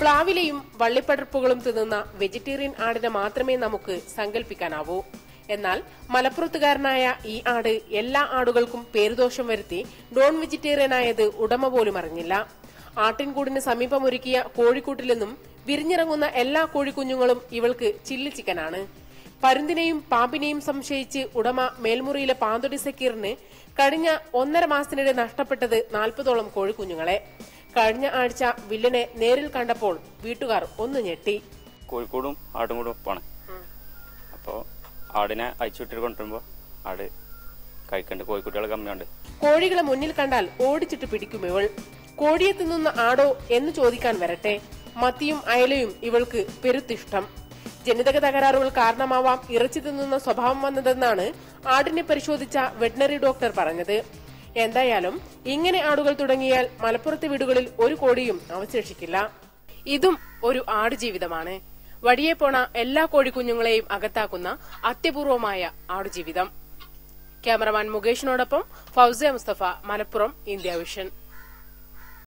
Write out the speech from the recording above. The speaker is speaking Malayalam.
പ്ലാവിലെയും വള്ളിപ്പടർപ്പുകളും തിന്നുന്ന വെജിറ്റേറിയൻ ആടിനെ മാത്രമേ നമുക്ക് സങ്കല്പിക്കാനാവൂ എന്നാൽ മലപ്പുറത്തുകാരനായ ഈ ആട് എല്ലാ ആടുകൾക്കും പേരുദോഷം വരുത്തി നോൺ വെജിറ്റേറിയൻ ആയത് ഉടമ പോലും അറിഞ്ഞില്ല. ആട്ടിൻകൂടിന് സമീപമൊരുക്കിയ കോഴിക്കൂട്ടിൽ നിന്നും വിരിഞ്ഞിറങ്ങുന്ന എല്ലാ കോഴിക്കുഞ്ഞുങ്ങളും ഇവൾക്ക് ചില്ലി ചിക്കനാണ് പരുന്തിനെയും പാമ്പിനെയും സംശയിച്ച് ഉടമ മേൽമുറിയിലെ പാന്തൊടി സക്കീറിന് കഴിഞ്ഞ ഒന്നര മാസത്തിനിടെ നഷ്ടപ്പെട്ടത് നാൽപ്പതോളം കോഴിക്കുഞ്ഞുങ്ങളെ. കഴിഞ്ഞ ആഴ്ച വില്ലനെ നേരിൽ കണ്ടപ്പോൾ വീട്ടുകാർ ഒന്ന് ഞെട്ടി. കോഴിക്കോടും ആടും കൂടെ ഒപ്പാണ് അപ്പോൾ ആടിനെ അയച്ചുവിട്ടിട്ട് കൊണ്ടുവരുമ്പോൾ ആട് കഴിക്കണ്ട്. കോഴിക്കുട്ടികൾ കമ്മിയുണ്ട്. കോഴികളെ മുന്നിൽ കണ്ടാൽ ഓടിച്ചിട്ട് പിടിക്കും ഇവൾ. കോഴിയെ തിന്നുന്ന ആടോ എന്ന് ചോദിക്കാൻ വരട്ടെ. മത്തിയും അയലയും ഇവൾക്ക് പെരുത്തിഷ്ടം. ജനിതക തകരാറുകൾ കാരണമാവാം ഇറച്ചി തിന്നുന്ന സ്വഭാവം വന്നതെന്നാണ് ആടിനെ പരിശോധിച്ച വെറ്റിനറി ഡോക്ടർ പറഞ്ഞത്. എന്തായാലും ഇങ്ങനെ ആടുകൾ തുടങ്ങിയാൽ മലപ്പുറത്തെ വീടുകളിൽ ഒരു കോടിയും അവശേഷിക്കില്ല. ഇതും ഒരു ആട് ജീവിതമാണ്. വഴിയെ പോണ എല്ലാ കോഴിക്കുഞ്ഞുങ്ങളെയും അകത്താക്കുന്ന അത്യപൂർവമായ ആടുജീവിതം ക്യാമറമാൻ മുകേഷിനോടൊപ്പം ഫൗസിയ മുസ്തഫ മലപ്പുറം ഇന്ത്യ വിഷൻ.